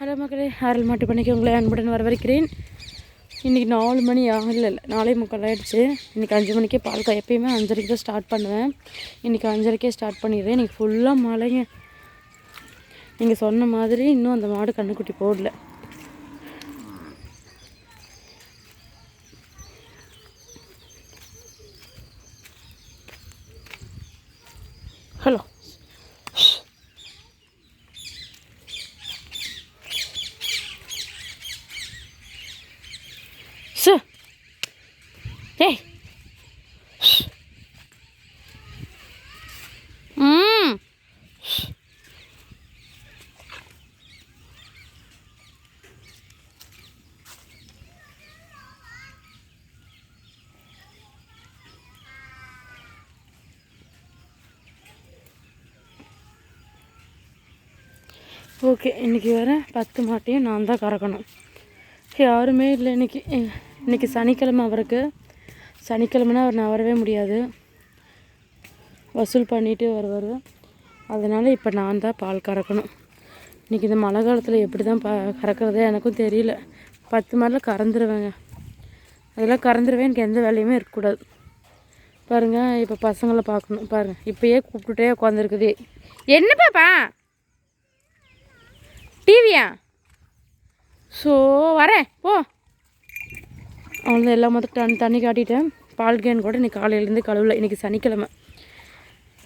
Hello மக்களே ஆரல் மாட்டு பண்ணிக்கு உங்களை அன்புடன் வரவேற்கிறேன். இன்றைக்கி நாலு மணி ஆகல இல்லை நாலே முக்கால் ஆகிடுச்சு இன்றைக்கி அஞ்சு மணிக்கே பால் காய் எப்பயுமே அஞ்சரைக்கு தான் ஸ்டார்ட் பண்ணுவேன். இன்றைக்கி அஞ்சரைக்கே ஸ்டார்ட் பண்ணிடுறேன். இன்றைக்கி ஃபுல்லாக மழைங்க. நீங்கள் சொன்ன மாதிரி இன்னும் அந்த மாடு கண்ணுக்குட்டி போடல. ஹலோ. சார் ஏய். ம். ஓகே இன்றைக்கி வர பத்து மாட்டையும் நான் தான் கறக்கணும். யாருமே இல்லை இன்றைக்கி இன்றைக்கி சனிக்கிழமை அவருக்கு. சனிக்கிழமைனா அவர் நான் வரவே முடியாது. வசூல் பண்ணிட்டு வருவார். அதனால் இப்போ நான் தான் பால் கறக்கணும். இன்றைக்கி இந்த மழை காலத்தில் எப்படி தான் பா கறக்கிறதே எனக்கும் தெரியல. பத்து மாதிரிலாம் கறந்துருவேங்க. அதெல்லாம் கறந்துருவேன் எனக்கு எந்த வேலையுமே இருக்கக்கூடாது. பாருங்கள் இப்போ பசங்களை பார்க்கணும். பாருங்கள் இப்போயே கூப்பிட்டுட்டே உட்காந்துருக்குது என்ன பாப்பா? டிவியா ஸோ வரேன். போ. அவ்வளோ எல்லா மொத்தம் தண்ணி தண்ணி காட்டிட்டேன். பால் கேன் கூட இன்றைக்கி காலையிலேருந்து கழுவல. இன்றைக்கி சனிக்கிழமை.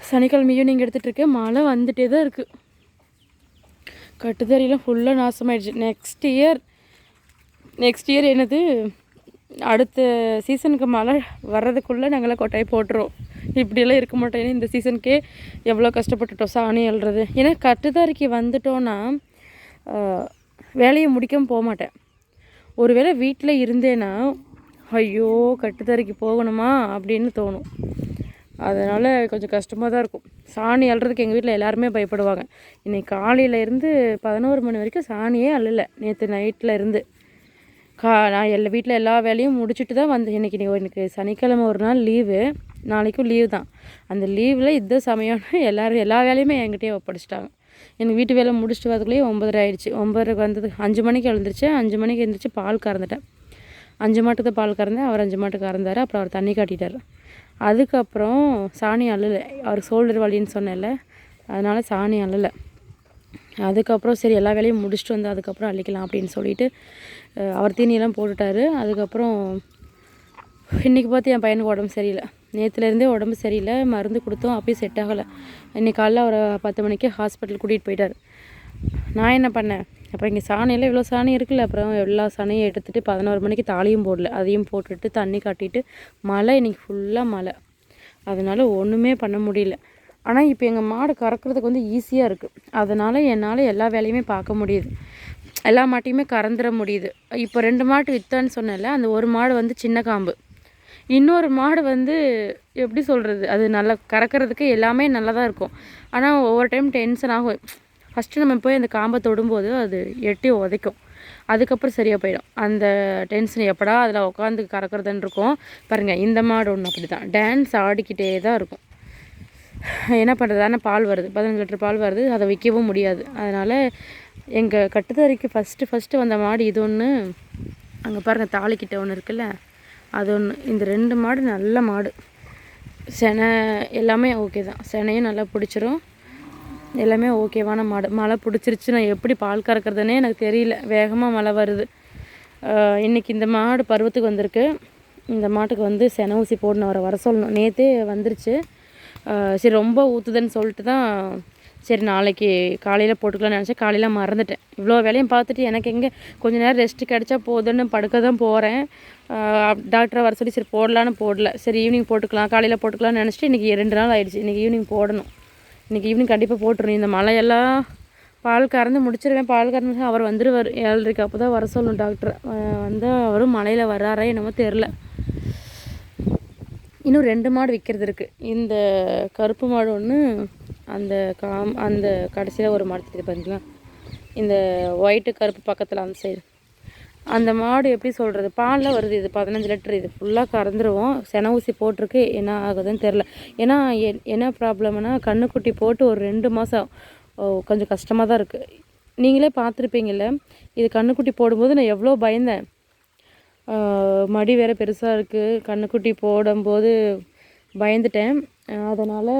சனிக்கிழமை ஈவினிங் எடுத்துகிட்ருக்கேன் மழை வந்துகிட்டே தான் இருக்குது கட்டுத்தறியெல்லாம் ஃபுல்லாக நாசமாயிடுச்சு. நெக்ஸ்ட் இயர் நெக்ஸ்ட் இயர் என்னது? அடுத்த சீசனுக்கு மழை வர்றதுக்குள்ளே நாங்களாம் கொட்டாய் போட்டுருவோம். இப்படியெல்லாம் இருக்க மாட்டோம். இந்த சீசனுக்கே எவ்வளோ கஷ்டப்பட்டுட்டோம். சாணி எழுறது ஏன்னா கட்டுத்தறிக்கு வந்துட்டோன்னா வேலையை முடிக்கவும் போக மாட்டேன். ஒருவேளை வீட்டில் இருந்தேன்னா ஐயோ கட்டுத்தறைக்கு போகணுமா அப்படின்னு தோணும். அதனால் கொஞ்சம் கஷ்டமாக தான் இருக்கும். சாணி அள்ளுறதுக்கு எங்கள் வீட்டில் எல்லாருமே பயப்படுவாங்க. இன்றைக்கி காலையிலேருந்து பதினோரு மணி வரைக்கும் சாணியே அள்ளலை. நேற்று நைட்டில் இருந்து. கா நான் எல்லா வீட்டில் எல்லா வேலையும் முடிச்சுட்டு தான் வந்தேன். இன்றைக்கி நீ எனக்கு சனிக்கிழமை ஒரு நாள் லீவு. நாளைக்கும் லீவு தான். அந்த லீவில் இந்த சமயம்னு எல்லோரும் எல்லா வேலையுமே என்கிட்டயே ஒப்படைச்சிட்டாங்க. எனக்கு வீட்டு வேலை முடிச்சுட்டு வரதுக்குள்ளேயே ஒம்பதரை ஆயிடுச்சு. ஒம்பதரைக்கு வந்தது அஞ்சு மணிக்கு எழுந்துருச்சு. அஞ்சு மணிக்கு எழுந்திரிச்சு பால் கறந்துட்டேன். அஞ்சு மாட்டுக்கு தான் பால் கறந்தேன். அவர் அஞ்சு மாட்டுக்கு கறந்தார். அப்புறம் அவர் தண்ணி காட்டிட்டார். அதுக்கப்புறம் சாணி அள்ளலை. அவர் ஷோல்டர் வலின்னு சொன்னேன்ல. அதனால் சாணி அள்ளலை. அதுக்கப்புறம் சரி எல்லா வேலையும் முடிச்சுட்டு வந்து அதுக்கப்புறம் அள்ளிக்கலாம் அப்படின்னு சொல்லிட்டு அவர் தீனியெல்லாம் போட்டுட்டார். அதுக்கப்புறம் இன்றைக்கி பார்த்து என் பையனுக்கு உடம்பு சரியில்லை. நேற்றுலேருந்தே உடம்பு சரியில்லை மருந்து கொடுத்தோம் அப்பயும் செட் ஆகலை. இன்னைக்கு காலைல ஒரு பத்து மணிக்கு ஹாஸ்பிட்டல் கூட்டிகிட்டு போயிட்டார். நான் என்ன பண்ணேன்? அப்புறம் இங்கே சாணியில் இவ்வளோ சாணி இருக்குல்ல அப்புறம் எல்லா சாணியும் எடுத்துகிட்டு பதினோரு மணிக்கு தாலியும் போடல. அதையும் போட்டுட்டு தண்ணி காட்டிட்டு மழை இன்னைக்கு ஃபுல்லாக மழை. அதனால் ஒன்றுமே பண்ண முடியல. ஆனால் இப்போ எங்கள் மாடு கறக்கிறதுக்கு வந்து ஈஸியாக இருக்குது அதனால் என்னால் எல்லா வேலையுமே பார்க்க முடியுது. எல்லா மாட்டையுமே கறந்துட முடியுது. இப்போ ரெண்டு மாட்டு வித்தான்னு சொன்னேன்ல அந்த ஒரு மாடு வந்து சின்ன காம்பு. இன்னொரு மாடு வந்து எப்படி சொல்கிறது அது நல்லா கறக்கிறதுக்கு எல்லாமே நல்லா தான் இருக்கும். ஆனால் ஒவ்வொரு டைம் டென்ஷன் ஆகும். ஃபஸ்ட்டு நம்ம போய் அந்த காம்பை தொடும்போது அது எட்டி உதைக்கும். அதுக்கப்புறம் சரியாக போயிடும். அந்த டென்ஷன் எப்படா அதில் உட்காந்து கறக்கிறதுன்னு இருக்கும். பாருங்கள் இந்த மாடு ஒன்று அப்படி தான் டான்ஸ் ஆடிக்கிட்டே தான் இருக்கும். என்ன பண்ணுறது ஆனால் பால் வருது. பதினஞ்சு லிட்டர் பால் வருது. அதை விற்கவும் முடியாது. அதனால் எங்கள் கட்டுத்தறிக்கு ஃபஸ்ட்டு ஃபஸ்ட்டு வந்த மாடு இது ஒன்று அங்கே பாருங்கள் தாலிக்கிட்ட ஒன்று இருக்குல்ல? அது ஒன்று இந்த ரெண்டு மாடு நல்ல மாடு. செனை எல்லாமே ஓகே தான். செனையும் நல்லா பிடிச்சிரும். எல்லாமே ஓகேவான மாடு. மழை பிடிச்சிருச்சு நான் எப்படி பால் கறக்கிறதுனே எனக்கு தெரியல. வேகமாக மழை வருது. இன்றைக்கி இந்த மாடு பருவத்துக்கு வந்திருக்கு. இந்த மாட்டுக்கு வந்து செனை ஊசி போடணும். அவரை வர சொல்லணும். நேற்றே வந்துருச்சு. சரி ரொம்ப ஊற்றுதுன்னு சொல்லிட்டு தான் சரி நாளைக்கு காலையில் போட்டுக்கலாம்னு நினச்சேன். காலையில் மறந்துட்டேன். இவ்வளோ வேலையும் பார்த்துட்டு எனக்கு எங்கே கொஞ்சம் நேரம் ரெஸ்ட்டு கிடச்சா போதுன்னு படுக்க தான் போகிறேன் டாக்டரை வர சொல்லி சரி போடலான்னு போடல. சரி ஈவினிங் போட்டுக்கலாம். காலையில் போட்டுக்கலாம்னு நினச்சிட்டு இன்றைக்கி ரெண்டு நாள் ஆகிடுச்சு இன்றைக்கி ஈவினிங் போடணும். இன்றைக்கி ஈவினிங் கண்டிப்பாக போட்டுருணும் இந்த மழையெல்லாம் பால் கறந்து முடிச்சிருவேன். பால் கறந்து அவர் வந்துடுவார் ஏழரைக்கு அப்போ தான் வர சொல்லணும் டாக்டர் வந்து அவரும் மழையில் வர்றாரா என்னமோ தெரில இன்னும் ரெண்டு மாடு விற்கிறது இருக்குது இந்த கருப்பு மாடு ஒன்று அந்த காம் அந்த கடைசியில் ஒரு மாடு தெரியுது பார்த்தீங்களா இந்த ஒயிட்டு கருப்பு பக்கத்தில் அந்த சைடு அந்த மாடு எப்படி சொல்கிறது பாலில் வருது இது பதினஞ்சு லிட்டர் இது. ஃபுல்லாக கறந்துருவோம். சென ஊசி போட்டிருக்கு. என்ன ஆகுதுன்னு தெரில ஏன்னா எ- என்ன ப்ராப்ளம்னா கண்ணுக்குட்டி போட்டு ஒரு ரெண்டு மாதம் கொஞ்சம் கஷ்டமாக தான் இருக்குது நீங்களே பார்த்துருப்பீங்கள்ல இது கண்ணுக்குட்டி போடும்போது நான் எவ்வளோ பயந்தேன். மடி வேறு பெருசாக இருக்குது கண்ணுக்குட்டி போடும்போது பயந்துட்டேன். அதனால்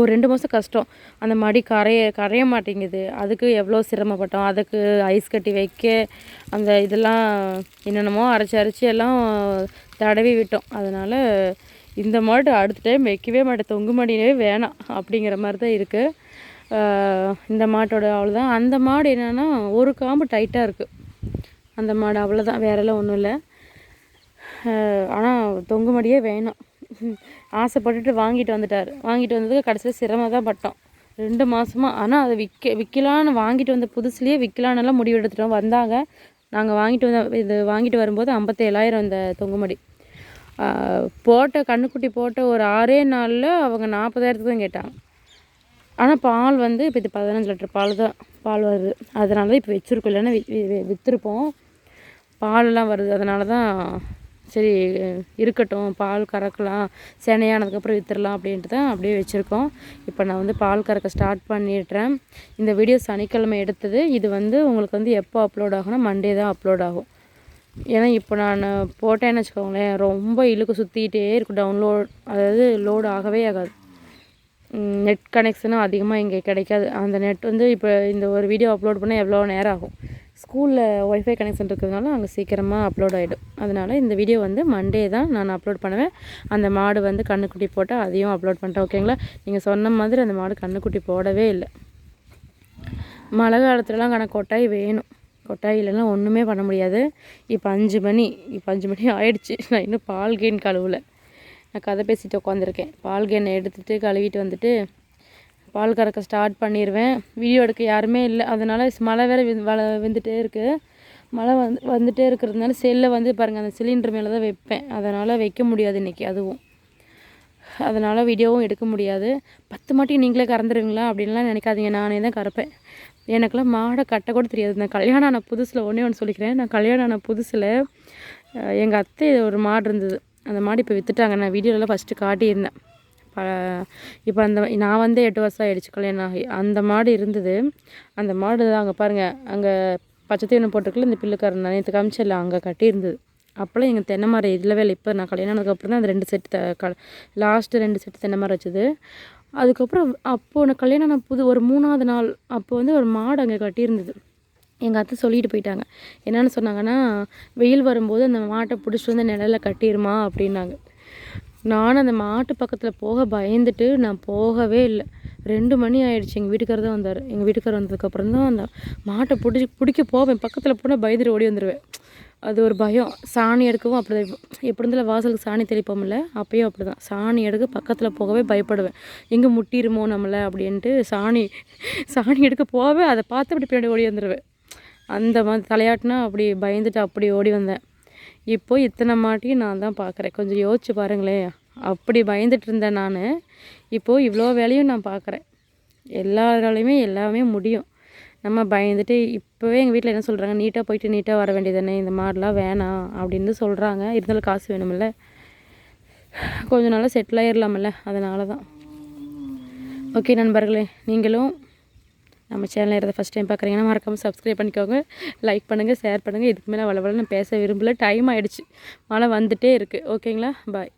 ஒரு ரெண்டு மாதம் கஷ்டம். அந்த மடி கரைய கரைய மாட்டேங்குது. அதுக்கு எவ்வளோ சிரமப்பட்டோம். அதுக்கு ஐஸ் கட்டி வைக்க அந்த இதெல்லாம் என்னென்னமோ அரைச்சி அரைச்சி எல்லாம் தடவி விட்டோம். அதனால் இந்த மாடு அடுத்த டைம் வைக்கவே மாட்டேன். தொங்கு மாடியே வேணாம் அப்படிங்கிற மாதிரி தான் இருக்குது இந்த மாட்டோட அவ்வளோதான் அந்த மாடு என்னென்னா ஒரு காம்பு டைட்டாக இருக்குது அந்த மாடு அவ்வளோதான் வேறெல்லாம் ஒன்றும் இல்லை. ஆனால் தொங்கு மாடியே வேணாம். ஆசைப்பட்டுட்டு வாங்கிட்டு வந்துட்டார். வாங்கிட்டு வந்ததுக்கு கடைசியில் சிரமம் தான் பட்டோம். ரெண்டு மாதமாக ஆனால் அதை விற்க விற்கலான்னு வாங்கிட்டு வந்த புதுசுலேயே விற்கலான்னுலாம் முடிவு எடுத்துட்டோம். வந்தாங்க. நாங்கள் வாங்கிட்டு வந்த இது வாங்கிட்டு வரும்போது ஐம்பத்தேழாயிரம் இந்த தொங்குமடி. போட்ட கண்ணுக்குட்டி போட்ட ஒரு ஆறே நாளில் அவங்க நாற்பதாயிரத்துக்கு தான் கேட்டாங்க. ஆனால் பால் வந்து இப்போ இது பதினஞ்சு லிட்டர் பால் தான். பால் வருது. அதனால தான் இப்போ வச்சுருக்கோம். இல்லைன்னா விற்றுருப்போம் பாலெல்லாம் வருது. அதனால தான் சரி இருக்கட்டும் பால் கறக்கலாம் செனையானதுக்கப்புறம் விற்றுடலாம் அப்படின்ட்டு தான் அப்படியே வச்சுருக்கோம். இப்போ நான் வந்து பால் கறக்க ஸ்டார்ட் பண்ணிடுறேன். இந்த வீடியோ சனிக்கிழமை எடுத்தது. இது வந்து உங்களுக்கு வந்து எப்போ அப்லோட் ஆகும்னா மண்டே தான் அப்லோட் ஆகும். ஏன்னா இப்போ நான் போட்டேன்னு வச்சுக்கோங்களேன் ரொம்ப இழுக்கு சுற்றிக்கிட்டே இருக்கும். டவுன்லோட் அதாவது லோடு ஆகவே ஆகாது. நெட் கனெக்ஷனும் அதிகமாக இங்கே கிடைக்காது. அந்த நெட் வந்து இப்போ இந்த ஒரு வீடியோ அப்லோட் பண்ணால் எவ்வளோ நேரம் ஆகும்? ஸ்கூலில் ஒய்ஃபை கனெக்ஷன் இருக்கிறதுனால அங்கே சீக்கிரமாக அப்லோட் ஆகிடும் அதனால் இந்த வீடியோ வந்து மண்டே தான் நான் அப்லோட் பண்ணுவேன். அந்த மாடு வந்து கண்ணுக்குட்டி போட்டால் அதையும் அப்லோட் பண்ணிட்டேன் ஓகேங்களா நீங்கள் சொன்ன மாதிரி அந்த மாடு கண்ணுக்குட்டி போடவே இல்லை. மழை காலத்துலலாம் கணக்கு கொட்டாய் வேணும். கொட்டாய் இல்லைன்னா ஒன்றுமே பண்ண முடியாது. இப்போ அஞ்சு மணி இப்போ அஞ்சு மணி ஆயிடுச்சு. நான் இன்னும் பால் கேன் கழுவலை. நான் கதை பேசிட்டு உட்காந்துருக்கேன் பால் கேனை எடுத்துகிட்டு கழுவிட்டு வந்துட்டு பால் கறக்க ஸ்டார்ட் பண்ணிடுவேன் வீடியோ எடுக்க யாருமே இல்லை. அதனால் மழை வேறு வந்துட்டே இருக்குது மழை வந்து வந்துகிட்டே இருக்கிறதுனால செல்லை வந்து பாருங்கள் அந்த சிலிண்டர் மேலே தான் வைப்பேன். அதனால் வைக்க முடியாது இன்றைக்கி அதுவும். அதனால் வீடியோவும் எடுக்க முடியாது. பத்து மாட்டி நீங்களே கறந்துருவீங்களா அப்படின்லாம் நினைக்காதீங்க. நானே தான் கறப்பேன். எனக்கெல்லாம் மாடை கட்ட கூட தெரியாது. நான் கல்யாணம் ஆன புதுசில் ஒன்றே ஒன்று சொல்லிக்கிறேன். நான் கல்யாணம் ஆன புதுசில் எங்கள் அத்தை ஒரு மாடு இருந்தது. அந்த மாடு இப்போ விற்றுட்டாங்க நான் வீடியோவில் ஃபஸ்ட்டு காட்டியிருந்தேன். இப்போ அந்த நான் வந்து எட்டு வருஷம் ஆகிடுச்சு கல்யாணம் ஆகி. அந்த மாடு இருந்தது. அந்த மாடு தான் அங்கே பாருங்கள் அங்கே பச்சை தீவனம் போட்டுருக்குள்ள இந்த பில்லுக்காரன் நேற்று காமிச்சல அங்கே கட்டியிருந்தது. அப்போல்லாம் எங்கள் தென்னை மரம் இல்லவே இல்லை இப்போ நான் கல்யாணம் ஆனதுக்கப்புறம் தான் அந்த ரெண்டு செட்டு த க லாஸ்ட்டு ரெண்டு செட்டு தென்னை மரம் வச்சது. அதுக்கப்புறம் அப்போது நான் கல்யாணம் ஆன புது ஒரு மூணாவது நாள் அப்போ வந்து ஒரு மாடு அங்கே கட்டியிருந்தது. எங்கள் அத்தை சொல்லிட்டு போயிட்டாங்க. என்னென்னு சொன்னாங்கன்னா வெயில் வரும்போது அந்த மாட்டை பிடிச்சிட்டு வந்து நிழலில் கட்டிடுமா அப்படின்னாங்க. நானும் அந்த மாட்டு பக்கத்தில் போக பயந்துட்டு நான் போகவே இல்லை. ரெண்டு மணி ஆயிடுச்சு. எங்கள் வீட்டுக்காரர் தான் வந்தார். எங்கள் வீட்டுக்காரர் வந்ததுக்கப்புறம் தான் அந்த மாட்டை பிடிச்சி பிடிக்க போவேன். பக்கத்தில் போனால் பயந்துட்டு ஓடி வந்துடுவேன் அது ஒரு பயம். சாணி எடுக்கவும் அப்படி எப்படி இருந்தாலும் வாசலுக்கு சாணி தெளிப்போம்ல அப்பயும் அப்படி தான் சாணி எடுக்க பக்கத்தில் போகவே பயப்படுவேன். எங்கே முட்டிருமோ நம்மளை அப்படின்ட்டு சாணி சாணி எடுக்க போவேன். அதை பார்த்து அப்படி பின்னாடி ஓடி வந்துடுவேன் அந்த மாதிரி தலையாட்டினா அப்படி பயந்துட்டு அப்படி ஓடி வந்தேன். இப்போ இத்தனை மாட்டியும் நான் தான் பார்க்குறேன். கொஞ்சம் யோசிச்சு பாருங்களேன். அப்படி பயந்துட்டு இருந்தேன் நான். இப்போது இவ்வளோ வேலையும் நான் பார்க்குறேன். எல்லாராலையுமே எல்லாமே முடியும். நம்ம பயந்துட்டு இப்போவே எங்கள் வீட்டில் என்ன சொல்கிறாங்க நீட்டாக போயிட்டு நீட்டாக வர வேண்டியதானே இந்த மாதிரிலாம் வேணாம். அப்படின்னு சொல்கிறாங்க இருந்தாலும் காசு வேணுமில்ல. கொஞ்சம் நாளாக செட்டில் ஆயிடலாமில்ல அதனால தான் ஓகே நண்பர்களே நீங்களும் நம்ம சேனலில் இருந்து ஃபஸ்ட் டைம் பார்க்குறீங்கன்னா மறக்காமல் சப்ஸ்கிரைப் பண்ணிக்கோங்க. லைக் பண்ணுங்கள் ஷேர் பண்ணுங்கள் இதுக்கு மேலே வளவளன்னு பேச விரும்பல. டைம் ஆகிடுச்சு மழை வந்துகிட்டே இருக்குது ஓகேங்களா பாய்